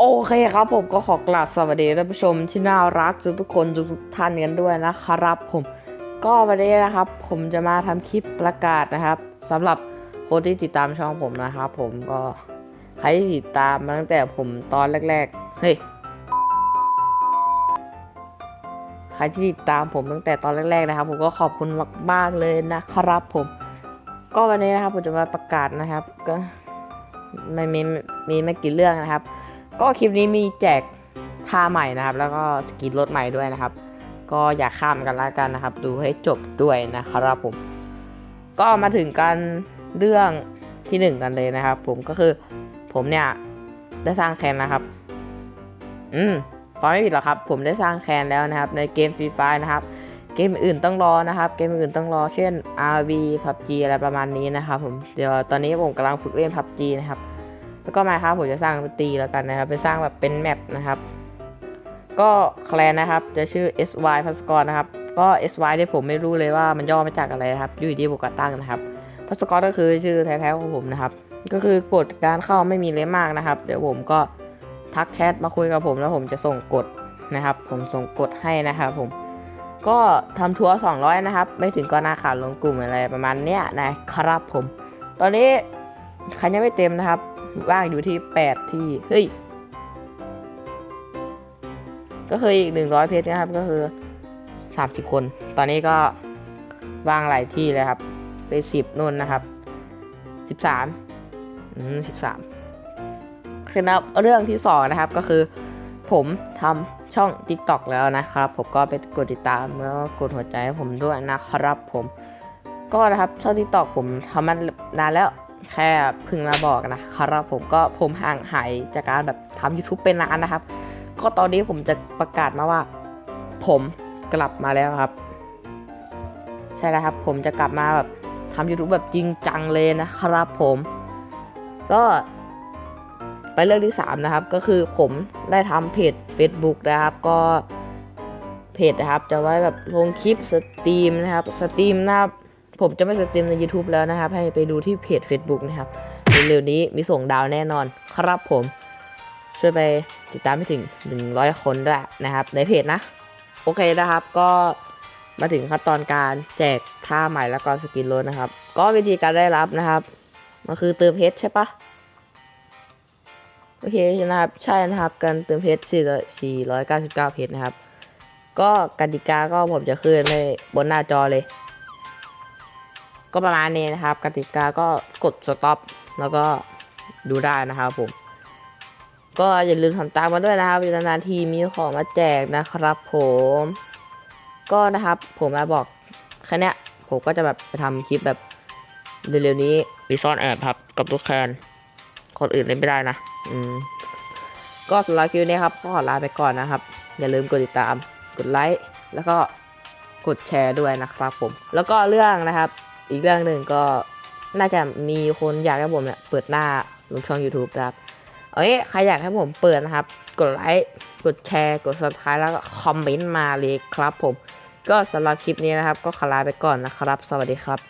โอเคครับผมก็ขอกราบสวัสดีท่านผู้ชมที่น่ารักทุกทุกคนทุกทุกๆท่านกันด้วยนะครับผมก็วันนี้นะครับ ผมจะมาทำคลิปประกาศนะครับสำหรับคนที่ติดตามช่องผมนะครับผมก็ใครที่ติดตามมาตั้งแต่ผมตอนแรกๆเฮ้ยใครที่ติดตามผมตั้งแต่ตอนแรกๆนะครับ ผมก็ขอบคุณมากๆเลยนะครับ ผม ก็วันนี้นะครับผมจะมาประกาศนะครับ ก็ไม่มีมีไม่กี่เรื่องนะครับ ก็คลิปนี้มีแจกท่าใหม่นะครับ แล้วก็สกินรถใหม่ด้วยนะครับ ก็อย่าข้ามกันละกันนะครับ ดูให้จบด้วยนะครับผม ก็มาถึงกันเรื่องที่หนึ่งกันเลยนะครับ ผมก็คือผมเนี่ยได้สร้างแคนนะครับ อืมฟังไม่ผิดหรอกครับ ผมได้สร้างแคนแล้วนะครับ ในเกมฟรีไฟนะครับ เกมอื่นต้องรอนะครับ เกมอื่นต้องรอ เช่น RV PUBG อะไรประมาณนี้นะครับ ผม เดี๋ยวตอนนี้ผมกำลังฝึกเล่น PUBG นะครับ แล้วก็มาครับผมจะสร้างเป็นตีแล้วกันนะครับ ไปสร้างแบบเป็นแมปนะครับ ก็แคลนนะครับ จะชื่อ sy พัสกรนะครับ ก็ sy ที่ผมไม่รู้เลยว่ามันย่อมาจากอะไรนะครับอยู่ดีๆผมก็ตั้งนะครับพัสกรก็คือชื่อแท้ๆของผมนะครับ ก็คือกฎการเข้าไม่มีเลยมากนะครับ เดี๋ยวผมก็ทักแชทมาคุยกับผมแล้วผมจะส่งกฎนะครับ ผมส่งกฎให้นะครับ ผมก็ทำทัวร์200 นะครับ ไม่ถึงก็หน้าขาดลงกลุ่มอะไรประมาณเนี้ยนะครับผม ตอนนี้ใครยังไม่เต็มนะครับ ว่างอยู่ที่ 8 ที่ เฮ้ย ก็คืออีก 100 เพชรนะครับ ก็คือ 30 คน ตอนนี้ก็ว่างหลายที่เลยครับ ไป 10นู่นนะครับ 13 อืม 13คือนะครับเรื่องที่ 2 นะครับ ก็คือ ผมทำช่อง TikTok แล้วนะครับ ผมก็ไปกดติดตามแล้วก็กดหัวใจให้ผมด้วยนะครับผม ก็นะครับช่อง TikTok ผมทำมานานแล้ว แค่พึ่งมาบอกนะครับผมก็ผมห่างหายจากการแบบทำ YouTube เป็นนานนะครับ ก็ตอนนี้ผมจะประกาศมาว่า ผมกลับมาแล้วครับ ใช่แล้วครับ ผมจะกลับมาแบบทำ YouTube แบบจริงจังเลยนะครับผม ก็ไปเรื่องที่ 3 นะครับ ก็คือผมได้ทำเพจ Facebook นะครับ ก็เพจนะครับ จะไว้แบบลงคลิปสตรีมนะครับ สตรีมนะครับ ผมจะไม่สตรีมใน YouTube แล้วนะครับ ให้ไปดูที่เพจ Facebook นะครับเร็วๆนี้มีส่งดาวแน่นอนครับผม ช่วยไปติดตามให้ถึง 100 คนด้วยนะครับ ในเพจนะ โอเคนะครับก็มาถึงขั้นตอนการแจกท่าใหม่แล้วก็สกินรถนะครับ ก็วิธีการได้รับนะครับ มันคือเติมเพชรใช่ปะโอเคนะครับ ใช่นะครับ การเติมเพชร499 เพชรนะครับ ก็กติกาก็ผมจะขึ้นในบนหน้าจอเลย ก็ประมาณนี้นะครับ กติกาก็กด stop แล้วก็ดูได้นะครับผม ก็อย่าลืมทำตามมาด้วยนะครับนานๆทีมีของมาแจกนะครับผม ก็นะครับผมมาบอกแค่เนี้ยผมก็จะแบบไปทำคลิปแบบเร็วๆนี้มีซ่อนแอบครับกับทุกแคนคนอื่นเล่นไม่ได้นะ อืม ก็สำหรับคลิปนี้ครับก็ขอลาไปก่อนนะครับ อย่าลืมกดติดตาม กดไลค์ แล้วก็กดแชร์ด้วยนะครับผม แล้วก็เรื่องนะครับ อีกเรื่องหนึ่งก็น่าจะมีคนอยากให้ผมเนี่ยเปิดหน้าลงช่อง YouTube ครับเอ้ยใครอยากให้ผมเปิดนะครับ กดไลค์กดแชร์กด subscribe แล้วก็คอมเมนต์มาเลยครับผม ก็สำหรับคลิปนี้นะครับ ก็ขอลาไปก่อนนะครับ สวัสดีครับ